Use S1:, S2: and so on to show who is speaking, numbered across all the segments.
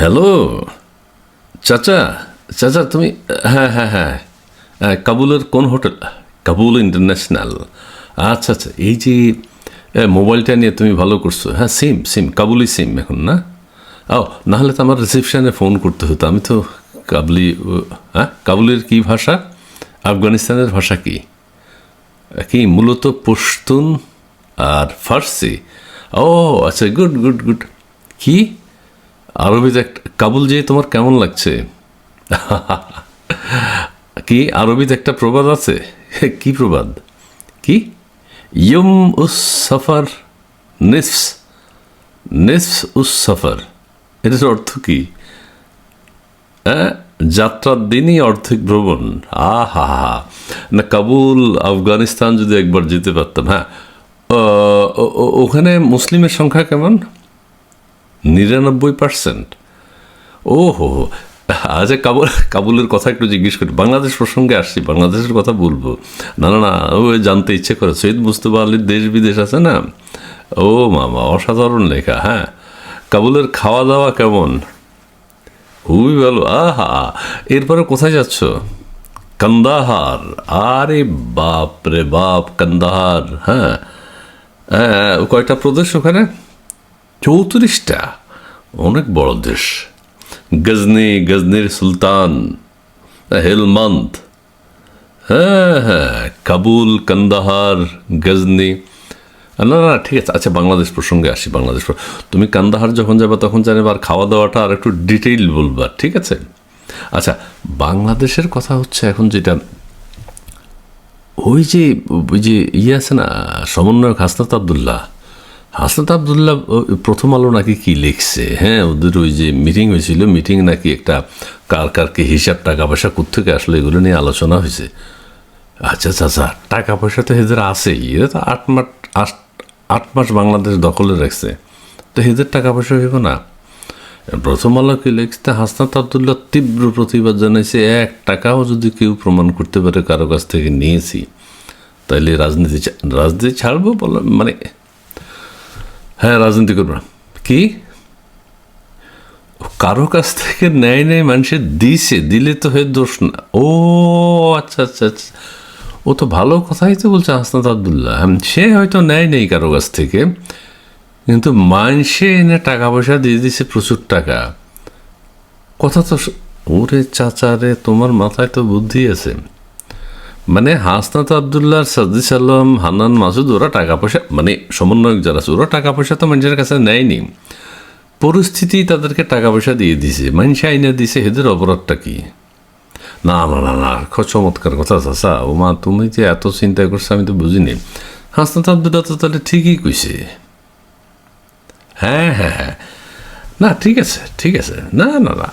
S1: Hello চাচা চাচা তুমি হ্যাঁ হ্যাঁ হ্যাঁ। কাবুলের কোন হোটেল? কাবুল ইন্টারন্যাশনাল। আচ্ছা আচ্ছা এই যে মোবাইলটা নিয়ে তুমি ভালো করছ। হ্যাঁ সিম সিম কাবুলি সিম এখন, না? ও নাহলে তো আমার রিসেপশানে ফোন করতে হতো। আমি তো কাবলি হ্যাঁ কাবুলের কী ভাষা? আফগানিস্তানের ভাষা কি? কি, মূলত পশতুন আর ফার্সি? ও আচ্ছা গুড গুড গুড কি? একটা কাবুল যে তোমার কেমন লাগছে? কি আরবিতে একটা প্রবাদ আছে? কি প্রবাদ? কি? ইয়ম উস সফর নিফস। নিফস উস সফর। এটার অর্থ কি? যাত্রার দিনই অর্ধেক ভ্রমণ। আহা হা হা না, কাবুল, আফগানিস্তান যদি একবার যেতে পারতাম হ্যাঁ। ওখানে মুসলিমের সংখ্যা কেমন? নিরানব্বই পার্সেন্ট ও হো। আচ্ছা কাবুল, কাবুলের কথা একটু জিজ্ঞেস করি। বাংলাদেশ প্রসঙ্গে আসছি, বাংলাদেশের কথা বলব। না না না, ও জানতে ইচ্ছে করে। সৈয়দ মুস্তফা আলীর দেশ বিদেশ আছে না? ও মামা, অসাধারণ লেখা হ্যাঁ। কাবুলের খাওয়া দাওয়া কেমন? খুবই ভালো, আহা। এরপরে কোথায় যাচ্ছ? কান্দাহার। আরে বাপ রে বাপ, কান্দাহার হ্যাঁ। হ্যাঁ কয়টা প্রদেশ ওখানে? চৌত্রিশটা। অনেক বড় দেশ। গজনি, গজনির সুলতান, হেলমন্দ। হ্যাঁ হ্যাঁ কাবুল, কান্দাহার, গজনি। না না ঠিক আছে। আচ্ছা বাংলাদেশ প্রসঙ্গে আসি, বাংলাদেশ তুমি কান্দাহার যখন যাবে, তখন জানবে আর খাওয়া দাওয়াটা আর একটু ডিটেইল বলবা, ঠিক আছে? আচ্ছা বাংলাদেশের কথা হচ্ছে এখন যেটা, ওই যে ওই যে ইয়ে আছে না, সমন্বয়ক হাসনাত আবদুল্লাহ। হাসনাত আবদুল্লাহ প্রথম আলো নাকি কি লিখছে? হ্যাঁ ওদের ওই যে মিটিং হয়েছিল মিটিং নাকি একটা কার কারকে হিসাব টাকা পয়সা কোথেকে আসলে, এগুলো নিয়ে আলোচনা হয়েছে। আচ্ছা আচ্ছা আচ্ছা টাকা পয়সা তো হেদের আছেই, এরা তো আট মাস আট মাস বাংলাদেশ দখলে রাখছে। তো হেদের টাকা পয়সা হইব না। প্রথম আলোকে লিখতে হাসনাত আবদুল্লাহ তীব্র প্রতিবাদ জানাইছে, এক টাকাও যদি কেউ প্রমাণ করতে পারে কারও কাছ থেকে নিয়েছি, তাইলে রাজনীতি রাজনীতি ছাড়বো বলো মানে হ্যাঁ রাজনীতি করব না। কি? কারও কাছ থেকে নেয় নেয় মানুষের দিছে দিলে তো হয়ে দোষ না। ও আচ্ছা আচ্ছা আচ্ছা। ও তো ভালো কথাই তো বলছে হাসনাত আবদুল্লাহ। হুম, সে হয়তো নেয় নেই কারও কাছ থেকে কিন্তু মানসে এনে টাকা পয়সা দিয়ে দিছে প্রচুর টাকা। কথা তো ওরে চাচা রে তোমার মাথায় তো বুদ্ধি আছে। মানে হাসনাত আবদুল্লাহ সাদ্দি সাল্লাম, হান্নান মাসুদ, ওরা টাকা পয়সা মানে সমন্বয়ক যারা আছে, ওরা টাকা পয়সা তো মানুষের কাছে নেয়নি। পরিস্থিতি তাদেরকে টাকা পয়সা দিয়ে দিছে। মানুষ আইনে দিছে, এদের অপরাধটা কি? না না না না চমৎকার কথা, চাচা। ও মা তুমি যে এত চিন্তা করছ, আমি তো বুঝিনি। হাসনাত আবদুল্লাহ তো তাহলে ঠিকই কইছে। হ্যাঁ হ্যাঁ হ্যাঁ। না, ঠিক আছে ঠিক আছে। না না না।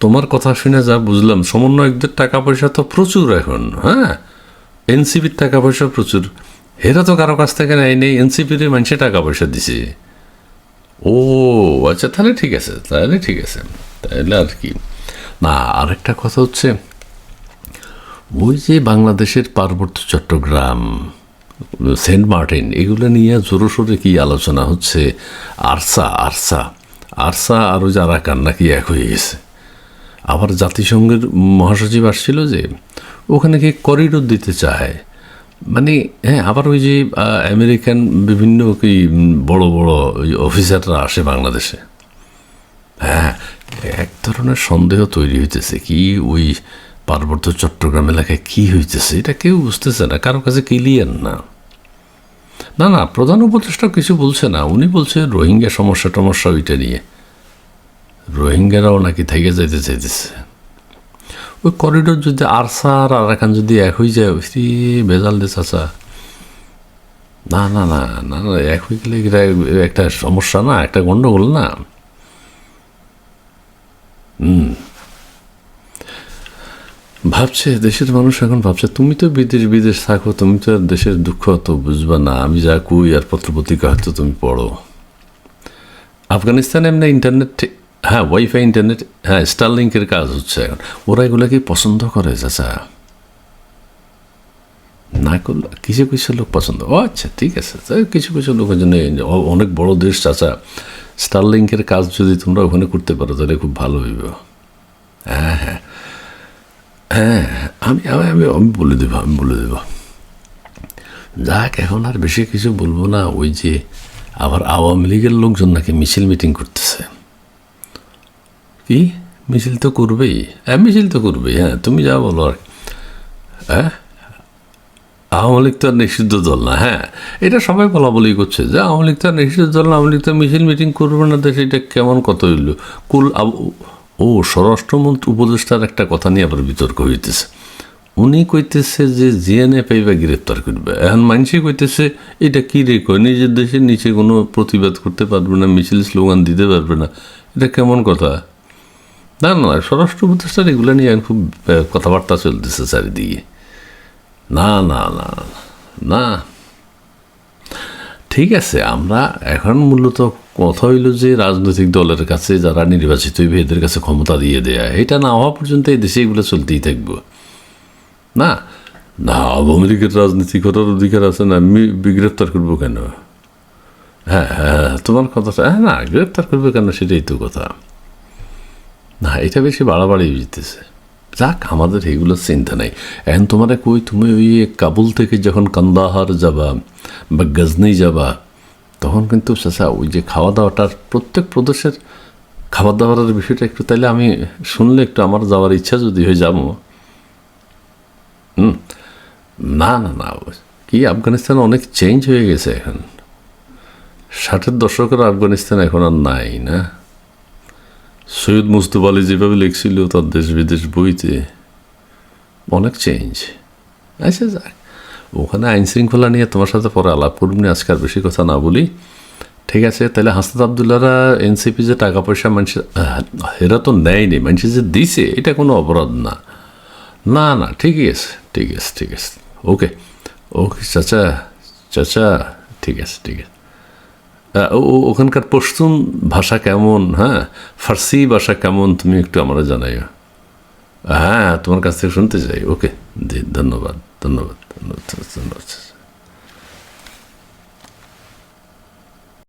S1: তোমার কথা শুনে যা বুঝলাম, সমন্বয়কদের টাকা পয়সা তো প্রচুর এখন হ্যাঁ? এনসিপির টাকা পয়সা প্রচুর। এরা তো কারও কাছ থেকে নেয় নেই, এনসিপির মানুষে টাকা পয়সা দিছে। ও আচ্ছা তাহলে ঠিক আছে, তাহলে ঠিক আছে। তাহলে আর কি। না, আরেকটা কথা হচ্ছে, ওই যে বাংলাদেশের পার্বত্য চট্টগ্রাম, সেন্ট মার্টিন, এগুলো নিয়ে জোরো সোরে কি আলোচনা হচ্ছে? আরসা আরসা আরসা আর ওই যে আরাকান নাকি এক হয়ে গেছে। আবার জাতিসংঘের মহাসচিব আসছিল যে ওখানে কি করিডোর দিতে চায়। মানে হ্যাঁ আবার ওই যে আমেরিকান বিভিন্ন কি বড় বড় ওই অফিসাররা আসে বাংলাদেশে। হ্যাঁ এক ধরনের সন্দেহ তৈরি হইতেছে কি ওই পার্বত্য চট্টগ্রাম এলাকায় কি হইতেছে, এটা কেউ বুঝতেছে না, কারও কাছে ক্লিয়ার না। না না, প্রধান উপদেষ্টা কিছু বলছে না, উনি বলছে রোহিঙ্গা সমস্যা টমস্যা ওইটা নিয়ে। রোহিঙ্গারাও নাকি থেকে যেতে চাইতেছে। ওই করিডোর যদি আরসা আর আরাকান যদি এক হয়ে যায়, ওই বেজাল দে চাচা। না না না না না, এক হয়ে গেলে একটা সমস্যা না, একটা গন্ডগোল না। হুম। ভাবছে, দেশের মানুষ এখন ভাবছে, তুমি তো বিদেশ বিদেশ থাকো, তুমি তো আর দেশের দুঃখ তো বুঝবা না, আমি যা কই আর পত্রপত্রিকা হয়তো তুমি পড়ো। আফগানিস্তানে এমনি ইন্টারনেট হ্যাঁ ওয়াইফাই ইন্টারনেট হ্যাঁ স্টারলিংকের কাজ হচ্ছে এখন। ওরা এগুলো কি পছন্দ করে, চাচা। না করলে কিছু কিছু লোক পছন্দ। ও আচ্ছা ঠিক আছে। কিছু কিছু লোকের জন্য অনেক বড় দেশ, চাচা। স্টারলিংকের কাজ যদি তোমরা ওখানে করতে পারো, তাহলে খুব ভালো হইব। হ্যাঁ হ্যাঁ। হ্যাঁ আমি আমি আমি বলে দেবো, আমি বলে দেবো। যাক, এখন আর বেশি কিছু বলব না। ওই যে, আবার আওয়ামী লীগের লোকজন নাকি মিছিল মিটিং করতেছে। কি? মিছিল তো করবেই। হ্যাঁ মিছিল তো করবেই। হ্যাঁ তুমি যা বলো আর হ্যাঁ? আওয়ামী লীগ তো আর নিষিদ্ধ দল না। হ্যাঁ এটা সবাই বলা বলি করছে যে আওয়ামী লীগ তো নিষিদ্ধ দল না। আওয়ামী লীগ তো মিছিল মিটিং করবে না। দেশে এটা কেমন কত হইল? কুল ও স্বরাষ্ট্রমন্ত্রী উপদেষ্টার একটা কথা নিয়ে আবার বিতর্ক হইতেছে। উনি কইতেছে যে জিএনএ পাইবা গ্রেপ্তার করবে। এখন মানুষই কইতেছে, এটা কি রে কয়? নিজের দেশের নিচে কোনো প্রতিবাদ করতে পারবে না, মিছিল স্লোগান দিতে পারবে না। এটা কেমন কথা? না না স্বরাষ্ট্র উপদেষ্টার এগুলো নিয়ে এখন খুব কথাবার্তা চলতেছে চারিদিকে। না না না না। ঠিক আছে, আমরা এখন মূলত কথা হইল যে রাজনৈতিক দলের কাছে যারা নির্বাচিত হইবে, এদের কাছে ক্ষমতা দিয়ে দেয়া। এটা না হওয়া পর্যন্ত এই দেশে এগুলো চলতেই থাকব। না না, আওয়ামী লীগের রাজনীতি করার অধিকার আছে না, আমি গ্রেপ্তার করব কেন? হ্যাঁ হ্যাঁ তোমার কথাটা হ্যাঁ না, গ্রেপ্তার করবে কেন সেটাই তো কথা। না, এটা বেশি বাড়াবাড়ি যেতেছে যাক, আমাদের এগুলো চিন্তা নেই। এখন তোমার কই, তুমি ওই কাবুল থেকে যখন কান্দাহার যাবা বা গজনি যাবা, তখন কিন্তু চাচা, ওই যে খাওয়া দাওয়াটার প্রত্যেক প্রদেশের খাবার দাবারের বিষয়টা একটু তাইলে আমি শুনলে একটু আমার যাওয়ার ইচ্ছা যদি হয়ে যাব। হুম, না না না কি, আফগানিস্তান অনেক চেঞ্জ হয়ে গেছে এখন। ষাটের দশকের আফগানিস্তান এখন আর নাই, না? সৈয়দ মুস্তফ আলী যেভাবে লিখছিল, তার দেশ বিদেশ বইতে অনেক চেঞ্জ আচ্ছা যাক। ওখানে আইন শৃঙ্খলা নিয়ে তোমার সাথে পরে আলাপ করুন আজকে আর বেশি কথা না বলি। ঠিক আছে, তাহলে হাসনাত আবদুল্লারা এনসিপি যে টাকা পয়সা মানুষের এরা তো নেয়নি, মানুষের যে দিছে, এটা কোনো অপরাধ না। না না, ঠিকই আছে, ঠিক আছে ঠিক আছে। ওকে ওকে চাচা চাচা, ঠিক আছে ঠিক আছে। ওখানকার পশ্চিম ভাষা কেমন হ্যাঁ? ফার্সি ভাষা কেমন, তুমি একটু আমরা জানাইও। হ্যাঁ তোমার কাছ থেকে শুনতে চাই। ওকে, জি ধন্যবাদ ধন্যবাদ ধন্যবাদ ধন্যবাদ।